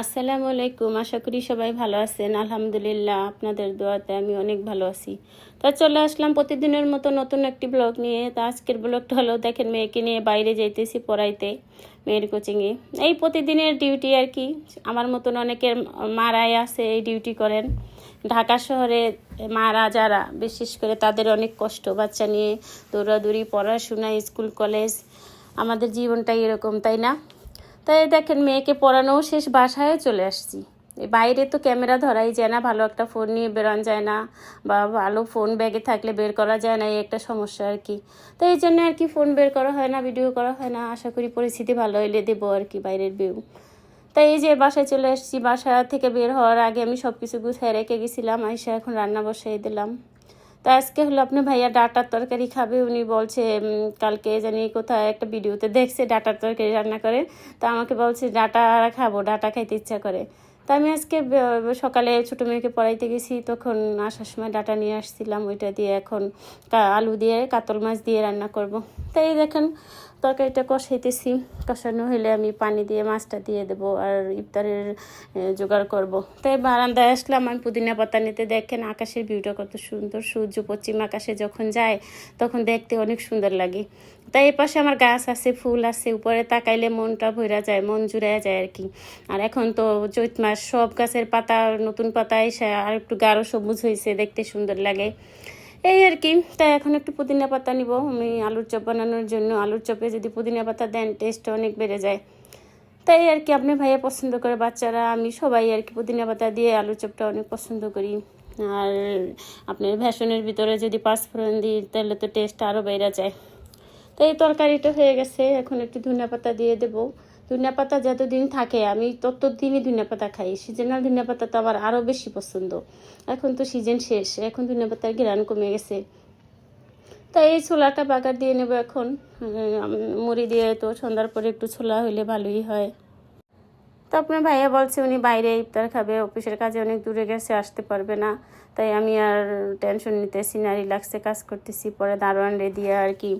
আসসালামু আলাইকুম, আশা করি সবাই ভালো আছেন। আলহামদুলিল্লাহ, আপনাদের দোয়াতে আমি অনেক ভালো আছি। তা চলে আসলাম প্রতিদিনের মতো নতুন একটি ব্লগ নিয়ে। তা আজকের ব্লগটা হলো, দেখেন মেয়েকে নিয়ে বাইরে যাইতেছি পড়াইতে, মেয়ের কোচিংয়ে। এই প্রতিদিনের ডিউটি আর কি, আমার মতন অনেকের মারাই আছে এই ডিউটি করেন। ঢাকা শহরে মারা যারা, বিশেষ করে তাদের অনেক কষ্ট। বাচ্চা নিয়ে দৌড়াদৌড়ি, পড়াশোনা, স্কুল, কলেজ, আমাদের জীবনটাই এরকম, তাই না? তাই দেখেন মেয়েকে পড়ানো শেষ বাসায় চলে আসছি। বাইরে তো ক্যামেরা ধরাই যায় না, ভালো একটা ফোন নিয়ে বেরোন যায় না বা ভালো ফোন ব্যাগে থাকলে বের করা যায় না, এই একটা সমস্যা আর কি। তো এই জন্য আর কি ফোন বের করা হয় না, ভিডিও করা হয় না, আশা করি পরিস্থিতি ভালো হইলে দেবো আর কি বাইরের ভিউ তাই এই যে বাসায় চলে আসছি, বাসা থেকে বের হওয়ার আগে আমি সব কিছু গুছিয়ে রেখে গেছিলাম, আইসা এখন রান্না বসাই দিলাম। তো আজকে হলো আপনি ভাইয়া ডাটার তরকারি খাবে, উনি বলছে কালকে জানি কোথায় একটা ভিডিওতে দেখছে ডাটার তরকারি রান্না করে তা আমাকে বলছে, ডাটা খাব, ডাটা খাইতে ইচ্ছা করে তা আমি আজকে সকালে ছোটো মেয়েকে পড়াইতে গেছি, তখন আসার সময় ডাটা নিয়ে আসছিলাম, ওইটা দিয়ে এখন আলু দিয়ে, কাতল মাছ দিয়ে রান্না করব। তাই দেখেন, তরকারিটা কষাইতেছি। কষানো হলে আমি পানি দিয়ে মাছটা দিয়ে দেবো আর ইফতারের জোগাড় করব। তাই বারান্দায় আসলাম, আমি পুদিনা পাতা নিতে দেখেন আকাশের ভিউটা কত সুন্দর। সূর্য পশ্চিম আকাশে যখন যায়, তখন দেখতে অনেক সুন্দর লাগে। তাই এই পাশে আমার গাছ আছে, ফুল আছে, উপরে তাকাইলে মনটা ভরা যায়, মন জুড়ে যায় আর কি। আর এখন তো চৈত মাস, সব গাছের পাতা, নতুন পাতা এসে আর একটু গাঢ় সবুজ হয়েছে দেখতে সুন্দর লাগে। এই আর কি তাই এখন একটু পুদিনা পাতা নিব। আমি আলুর চপ বানানোর জন্য, আলুর চপে যদি পুদিনা পাতা দেন টেস্ট অনেক বেড়ে যায়। তাই আর কি, আপনি ভাইয়া পছন্দ করে বাচ্চারা, আমি সবাই আর কি পুদিনা পাতা দিয়ে আলুর চপটা অনেক পছন্দ করি। আর আপনার ভ্যাসনের ভিতরে যদি পাঁচফোড়ন দিই, তাহলে তো টেস্ট আরও বেড়ে যায়। তো এই তরকারিটা হয়ে গেছে, এখন একটু ধনিয়া পাতা দিয়ে দেবো। ধনিয়া পাতা যতদিন থাকে, আমি ততদিনই ধনিয়া পাতা খাই। সিজনাল ধনিয়া পাতা তো আবার আরও বেশি পছন্দ। এখন তো সিজন শেষ, এখন ধনিয়া পাতার গ্রান কমে গেছে। তাই এই ছোলাটা বাগার দিয়ে নেব এখন। মুড়ি দিয়ে তো সন্ধ্যার পরে একটু ছোলা হইলে ভালোই হয়। তো আপনার ভাইয়া বলছে উনি বাইরে ইফতার খাবে, অফিসের কাজে অনেক দূরে গেছে, আসতে পারবে না। তাই আমি আর টেনশন নিতেছি না রিল্যাক্সে কাজ করতেছি। পরে দারোয়ান দিয়ে আর কি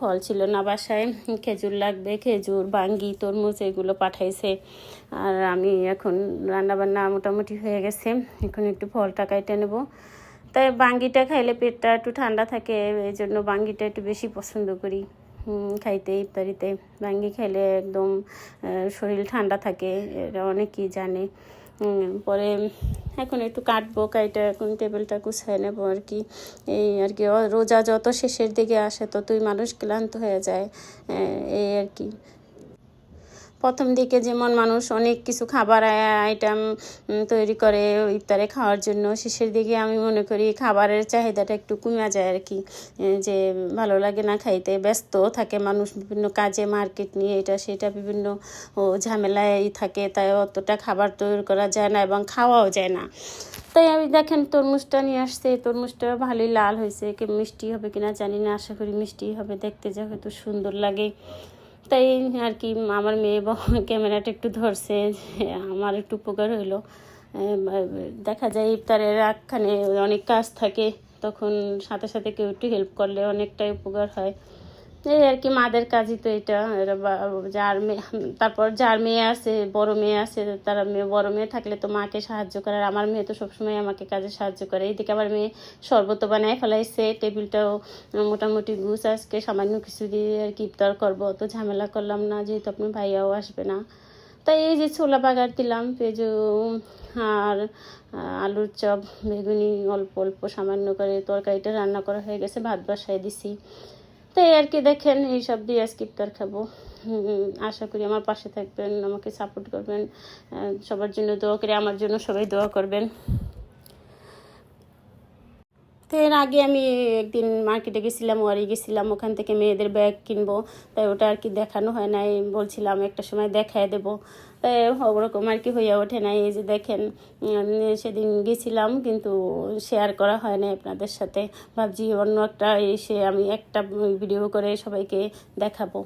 ফল ছিল না বাসায়। খেজুর লাগবে, খেজুর, বাঙ্গি, তরমুজ এগুলো পাঠাইছে। আর আমি এখন রান্নাবান্না মোটামুটি হয়ে গেছে। এখন একটু ফলটা কাইটে নেব। তাই বাঙ্গিটা খাইলে পেটটা একটু ঠান্ডা থাকে এই জন্য বাঙ্গিটা একটু বেশি পছন্দ করি। খাইতে ইফতারিতে। ভাঙ্গি খেলে একদম শরীর ঠান্ডা থাকে এটা অনেকেই জানে। পরে এখন একটু কাটবো, কাইটা এখন টেবিলটা গুছাই নেব আর কি। এই আর কি রোজা যত শেষের দিকে আসে, ততই মানুষ ক্লান্ত হয়ে যায় এই আর কি। প্রথম দিকে যেমন মানুষ অনেক কিছু খাবার আইটেম তৈরি করে ইফতারে খাওয়ার জন্য, শেষের দিকে আমি মনে করি খাবারের চাহিদাটা একটু কমে যায় আর কি। যে ভালো লাগে না খাইতে, ব্যস্ত থাকে মানুষ বিভিন্ন কাজে মার্কেট নিয়ে এটা সেটা বিভিন্ন ঝামেলায় থাকে, তাই অতটা খাবার তৈরি করা যায় না এবং খাওয়াও যায় না। তাই আমি দেখেন তরমুজটা নিয়ে আসছে, তরমুজটা ভালোই লাল হয়েছে, কি মিষ্টি হবে কিনা জানি না, আশা করি মিষ্টি হবে, দেখতে যা হয়তো সুন্দর লাগে। তাই আর কি আমার মেয়ে ক্যামেরাটা একটু ধরছে, আমার একটু উপকার হইল। দেখা যায় ইফতারের আগখানে অনেক কাজ থাকে, তখন সাথে সাথে কেউ একটু হেল্প করলে অনেকটাই উপকার হয়। এই আর কি মাদের কাজই তো এটা। যার মেয়ে, তারপর যার মেয়ে আছে, বড় মেয়ে আছে, তারা মেয়ে, বড় মেয়ে থাকলে তো মাকে সাহায্য করে। আর আমার মেয়ে তো সবসময় আমাকে কাজে সাহায্য করে। এইদিকে আমার মেয়ে শরবত বানায় ফেলাইছে, টেবিলটাও মোটামুটি গুছ আজকে, সামান্য কিছু দিয়ে আর কি ইফতার করব। তো ঝামেলা করলাম না, যেহেতু আপনার ভাইয়াও আসবে না। তাই এই যে ছোলা বাগার দিলাম পেঁজু আর, আলুর চপ, বেগুনি, অল্প অল্প সামান্য করে তরকারিটা রান্না করা হয়ে গেছে, ভাত বসাই দিছি। তাই আর কি দেখেন, এইসব দিয়ে আজকে ইফতার খাব। আশা করি আমার পাশে থাকবেন, আমাকে সাপোর্ট করবেন সবার জন্য দোয়া করে, আমার জন্য সবাই দোয়া করবেন। তো এর আগে আমি একদিন মার্কেটে গেছিলাম, ওয়ারি গেছিলাম, ওখান থেকে মেয়েদের ব্যাগ কিনবো। তাই ওটা আর কি দেখানো হয় নাই বলছিলাম একটা সময় দেখায় দেবো। তাই ওরকম আর কি হয়ে ওঠে নাই, এই যে দেখেন সেদিন গেছিলাম, কিন্তু শেয়ার করা হয় নাই আপনাদের সাথে। ভাবছি অন্য একটা এসে আমি একটা ভিডিও করে সবাইকে দেখাবো।